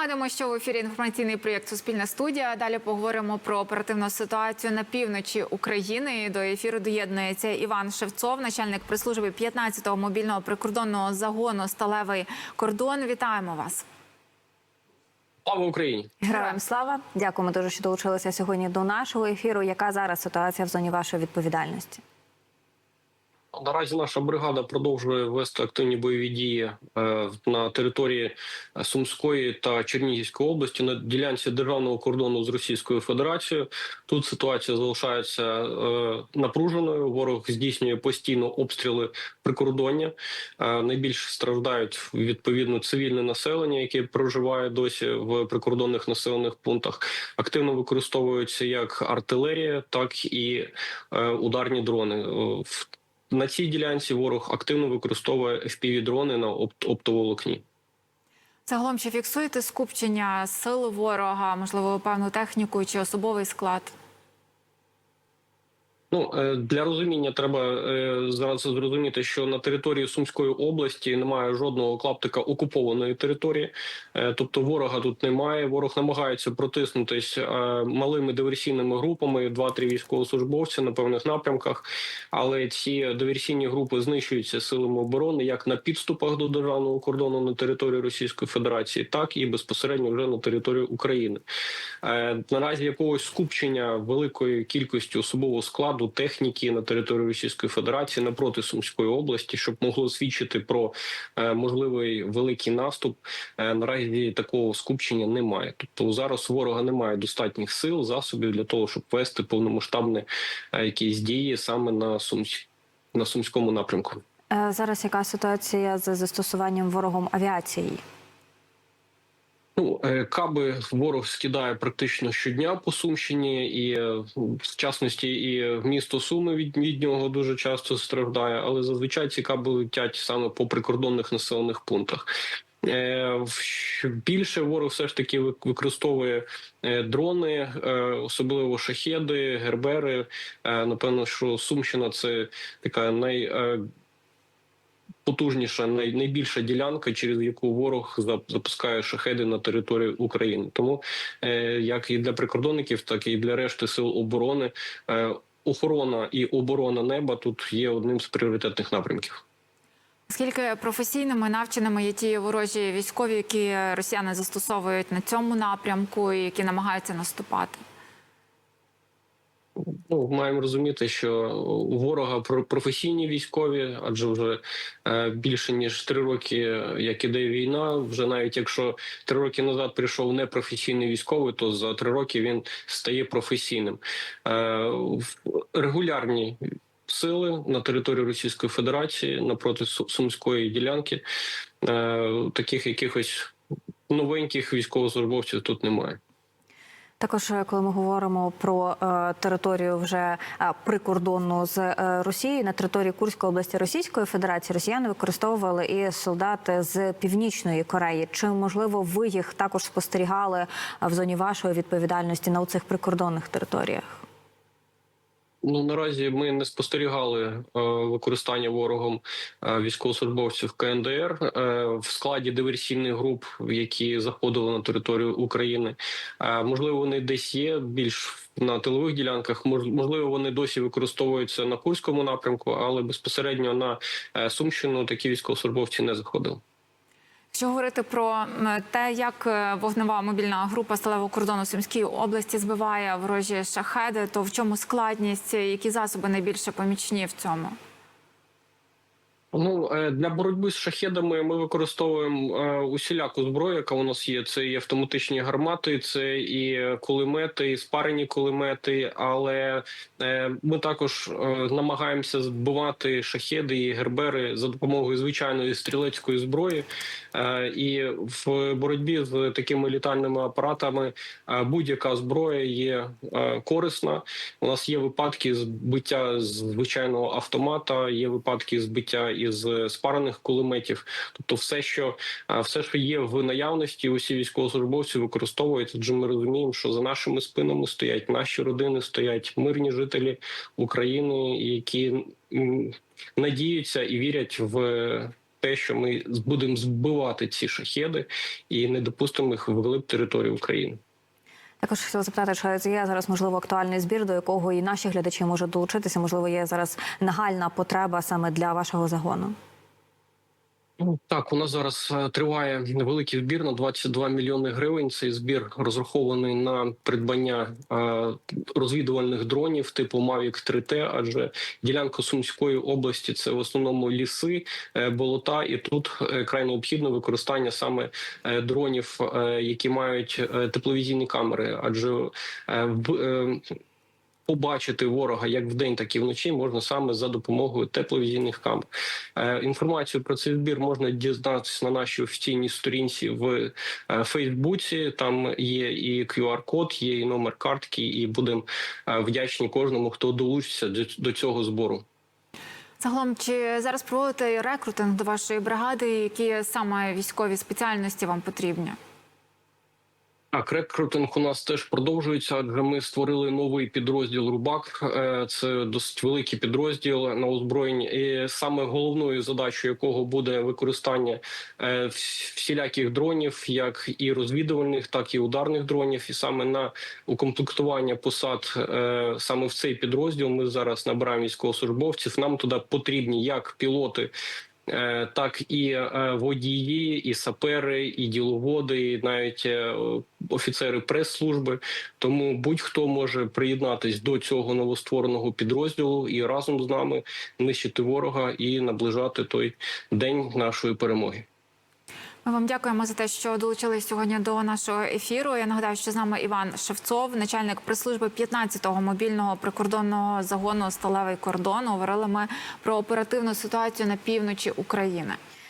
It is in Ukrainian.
Нагадуємо, що в ефірі інформаційний проєкт Суспільна студія. Далі поговоримо про оперативну ситуацію на півночі України. До ефіру доєднується Іван Шевцов, начальник прес-служби 15-го мобільного прикордонного загону Сталевий кордон. Вітаємо вас. Слава Україні! Героям слава! Дякуємо дуже, що долучилися сьогодні до нашого ефіру. Яка зараз ситуація в зоні вашої відповідальності? Наразі наша бригада продовжує вести активні бойові дії е, на території Сумської та Чернігівської області на ділянці державного кордону з Російською Федерацією. Тут ситуація залишається е, напруженою. Ворог здійснює постійно обстріли прикордоння. Е, найбільше страждають відповідно цивільне населення, яке проживає досі в прикордонних населених пунктах. Активно використовуються як артилерія, так і е, ударні дрони. На цій ділянці ворог активно використовує fpv дрони на опт оптоволокні. Загалом чи фіксуєте скупчення сил ворога, можливо, певну техніку чи особовий склад? Ну е, для розуміння треба е, зараз зрозуміти, що на території Сумської області немає жодного клаптика окупованої території, Е, тобто ворога тут немає. Ворог намагається протиснутись малими диверсійними групами, два-три військовослужбовці на певних напрямках. Але ці диверсійні групи знищуються силами оборони як на підступах до державного кордону на території Російської Федерації, так і безпосередньо вже на території України. Наразі якогось скупчення великої кількості особового складу техніки на території Російської Федерації напроти Сумської області, щоб могло свідчити про е, можливий великий наступ. Е, наразі такого скупчення немає. Тобто зараз ворога немає достатніх сил, засобів для того, щоб вести повномасштабні е, якісь дії саме на Сумсь... на сумському напрямку. Е, Зараз яка ситуація з застосуванням ворогом авіації? Ну, е, каби ворог скидає практично щодня по Сумщині, і е, в частності і місто Суми від, від нього дуже часто страждає, але зазвичай ці каби летять саме по прикордонних населених пунктах. Е, Більше ворог все ж таки використовує дрони, особливо шахеди, гербери. Напевно, що Сумщина це така най потужніша, най, найбільша ділянка, через яку ворог запускає шахеди на територію України. Тому е, як і для прикордонників, так і для решти сил оборони, е, охорона і оборона неба тут є одним з пріоритетних напрямків. Скільки професійними навченими є ті ворожі військові, які росіяни застосовують на цьому напрямку і які намагаються наступати? Ну, маємо розуміти, що у ворога про- професійні військові, адже вже е, більше ніж три роки, як іде війна. Вже навіть якщо три роки назад прийшов непрофесійний військовий, то за три роки він стає професійним. Е, регулярні сили на території Російської Федерації напроти сумської ділянки. Е, таких якихось новеньких військовослужбовців тут немає. Також, е, коли ми говоримо про е, територію вже е, прикордонну з е, Росією на території Курської області Російської Федерації, Росіяни використовували і солдати з північної Кореї. Чи можливо ви їх також спостерігали в зоні вашої відповідальності на цих прикордонних територіях? Ну наразі ми не спостерігали е, використання ворогом е, військовослужбовців КНДР е, в складі диверсійних груп, які заходили на територію України. Можливо, вони десь є більш на тилових ділянках. мож- можливо, вони досі використовуються на курському напрямку, але безпосередньо на Сумщину такі військовослужбовці не заходили. Якщо говорити про те, як е, вогнева мобільна група сталевого кордону Сумської області збиває ворожі шахеди, то в чому складність, які засоби найбільше помічні в цьому? Ну е, для боротьби з шахедами ми використовуємо е, усіляку зброю, яка у нас є. Це і автоматичні гармати, це і кулемети, і спарені кулемети. Але е, ми також намагаємося збивати шахеди і гербери за допомогою звичайної стрілецької зброї. І в боротьбі з такими літальними апаратами будь-яка зброя є корисна. У нас є випадки збиття звичайного автомата, є випадки збиття із спарених кулеметів. Тобто, все, що е, все, що є в наявності, усі військовослужбовці використовують. Адже ми розуміємо, що за нашими спинами стоять наші родини, стоять мирні жителі України, які надіються і вірять в те, що ми будемо збивати ці шахеди і не допустимо їх вглиб території України. Також хотіла запитати, чи є зараз можливо актуальний збір, до якого і наші глядачі можуть долучитися. Можливо, є зараз нагальна потреба саме для вашого загону. Ну, Так, у нас зараз е, триває великий збір на 22 мільйони гривень. Цей збір розрахований на придбання е, розвідувальних дронів типу Mavic 3T, адже ділянка Сумської області це в основному ліси, е, болота, і тут край необхідно використання саме дронів, які мають тепловізійні камери, адже в Побачити ворога як вдень, так і вночі можна саме за допомогою тепловізійних камер. Е, інформацію про цей збір можна дізнатися на нашій офіційній сторінці в е, Фейсбуці. Там є і QR-код, є і номер картки, і будемо е, вдячні кожному, хто долучиться до, до цього збору. Загалом, чи зараз проводите рекрутинг до вашої бригади? Які саме військові спеціальності вам потрібні? Так, рекрутинг у нас теж продовжується, адже ми створили новий підрозділ Рубак. Е, Це досить великий підрозділ на озброєнні, і саме головною задачою якого буде використання е, всіляких дронів, як і розвідувальних, так і ударних дронів. І саме на укомплектування посад е, саме в цей підрозділ ми зараз набираємо військовослужбовців. Нам туди потрібні як пілоти. Так і водії, і сапери, і діловоди, і навіть офіцери прес-служби. Тому будь-хто може приєднатись до цього новоствореного підрозділу і разом з нами нищити ворога і наближати той день нашої перемоги. Ми вам дякуємо за те, що долучились сьогодні до нашого ефіру. Я нагадаю, що з нами Іван Шевцов, начальник прес-служби 15-го мобільного прикордонного загону Сталевий кордон. Говорили ми про оперативну ситуацію на півночі України.